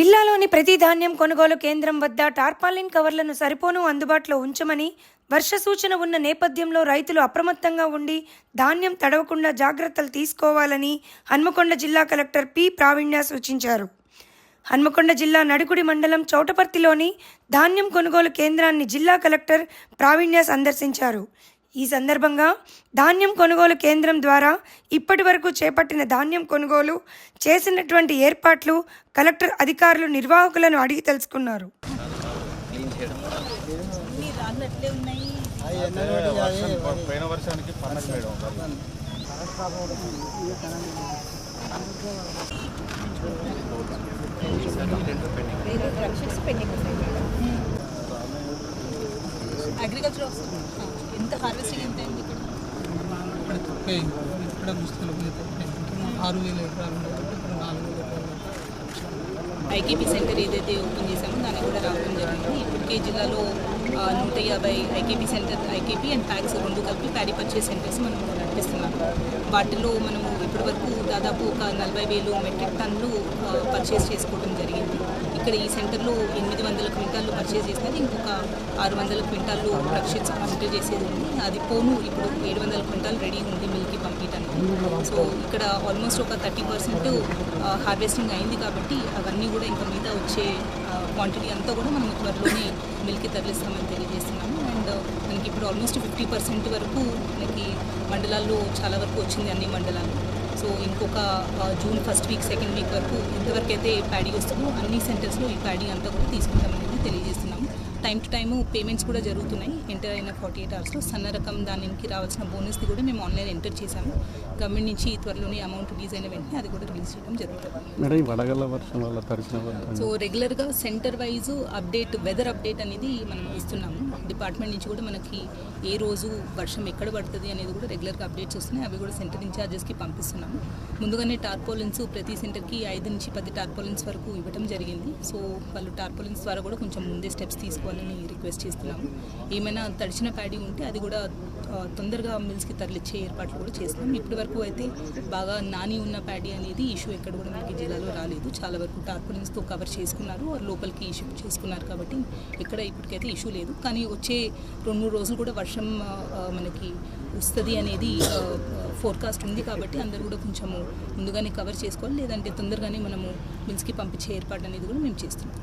జిల్లాలోని ప్రతి ధాన్యం కొనుగోలు కేంద్రం వద్ద టార్పాలిన్ కవర్లను సరిపోను అందుబాటులో ఉంచమని వర్ష సూచన ఉన్న నేపథ్యంలో రైతులు అప్రమత్తంగా ఉండి ధాన్యం తడవకుండా జాగ్రత్తలు తీసుకోవాలని హన్మకొండ జిల్లా కలెక్టర్ పి. ప్రావీణ్య సూచించారు. హన్మకొండ జిల్లా నడుకుడి మండలం చౌటపర్తిలోని ధాన్యం కొనుగోలు కేంద్రాన్ని జిల్లా కలెక్టర్ ప్రావీణ్య సందర్శించారు. ఈ సందర్భంగా ధాన్యం కొనుగోలు కేంద్రం ద్వారా ఇప్పటి వరకు చేపట్టిన ధాన్యం కొనుగోలు చేసినటువంటి ఏర్పాట్లు కలెక్టర్ అధికారులు నిర్వాహకులను అడిగి తెలుసుకున్నారు. అగ్రికల్చర్ ఎంత హార్వెస్టింగ్ ఎంత అయింది ఇక్కడ? ఇక్కడ తక్కువే ఇక్కడ ఆరు వేల ఎకరాలు ఇక్కడ నాలుగు వేల ఎకరాలు ఐకేపీ సెంటర్ ఏదైతే ఓపెన్ చేశామో దానికి కూడా రావడం జరిగింది. ఇప్పటికే జిల్లాలో నూట యాభై IKP centre IKP and PACS రెండు కలిపి ప్యాడీ పర్చేస్ సెంటర్స్ మనం నడిపిస్తున్నాము వాటిలో మనము ఇప్పటి వరకు దాదాపు ఒక నలభై వేలు మెట్రిక్ టన్నులు పర్చేస్ చేసుకోవడం జరిగింది. ఇక్కడ ఈ సెంటర్లో ఎనిమిది వందల క్వింటాలు పర్చేస్ చేసినది ఇంకొక ఆరు వందల క్వింటాలు రక్షించి పంపిణీ చేసేది ఉంది. అది పోను ఇప్పుడు ఏడు వందల క్వింటాలు రెడీ ఉంది మిల్కి పంపిణీ సో ఇక్కడ ఆల్మోస్ట్ ఒక థర్టీ పర్సెంట్ హార్వెస్టింగ్ అయింది కాబట్టి అవన్నీ కూడా ఇంకా మిగతా వచ్చే uh, క్వాంటిటీ అంతా కూడా మనం త్వరలోనే మిల్కి తరలిస్తామని తెలియజేస్తున్నాము. అండ్ uh, మనకి ఇప్పుడు ఆల్మోస్ట్ ఫిఫ్టీ పర్సెంట్ వరకు మనకి మండలాల్లో చాలా వరకు వచ్చింది అన్ని మండలాలు. సో ఇంకొక June first week second week వరకు ఎంతవరకు అయితే ప్యాడీ వస్తుందో అన్ని సెంటర్స్లో ఈ ప్యాడీ అంతా కూడా తీసుకుంటామనేది తెలియజేస్తున్నాము. టైం టు టైము పేమెంట్స్ కూడా జరుగుతున్నాయి. ఎంటర్ అయిన ఫార్టీ ఎయిట్ అవర్స్లో సన్న రకం దానికి రావాల్సిన బోనస్ది కూడా మేము ఆన్లైన్ ఎంటర్ చేశాము. గవర్నమెంట్ నుంచి త్వరలోనే అమౌంట్ రిలీజ్ అయిన వెంటనే అది కూడా రిలీజ్ చేయడం జరుగుతుంది. ఈ సో రెగ్యులర్గా centre wise update weather update అనేది మనం ఇస్తున్నాము. డిపార్ట్మెంట్ నుంచి కూడా మనకి ఏ రోజు వర్షం ఎక్కడ పడుతుంది అనేది కూడా రెగ్యులర్గా అప్డేట్స్ వస్తున్నాయి. అవి కూడా సెంటర్ ఇన్ఛార్జెస్కి పంపిస్తున్నాము. ముందుగానే టార్పోలిన్స్ ప్రతి సెంటర్కి ఐదు నుంచి పది టార్పోలిన్స్ వరకు ఇవ్వడం జరిగింది. సో వాళ్ళు టార్పోలిన్స్ ద్వారా కూడా కొంచెం ముందే స్టెప్స్ తీసుకోవాలని రిక్వెస్ట్ చేస్తున్నాము. ఏమైనా తడిచిన ప్యాడీ ఉంటే అది కూడా తొందరగా మిల్స్కి తరలిచ్చే ఏర్పాట్లు కూడా చేస్తున్నాం ఇప్పటి వరకు అయితే బాగా నాని ఉన్న ప్యాడీ అనేది ఇష్యూ ఎక్కడ కూడా మనకి జిల్లాలో రాలేదు. చాలా వరకు టార్పోలిన్స్తో కవర్ చేసుకున్నారు. ఆ లోపలికి ఇష్యూ చేసుకున్నారు కాబట్టి ఇక్కడ ఇప్పటికైతే ఇష్యూ లేదు. కానీ వచ్చే రెండు మూడు రోజులు కూడా వర్షం మనకి వస్తుంది అనేది ఫోర్కాస్ట్ ఉంది కాబట్టి అందరూ కూడా కొంచెము ముందుగానే కవర్ చేసుకోవాలి. లేదంటే తొందరగానే మనము మిల్స్కి పంపించే ఏర్పాటు అనేది కూడా మేము చేస్తున్నాం.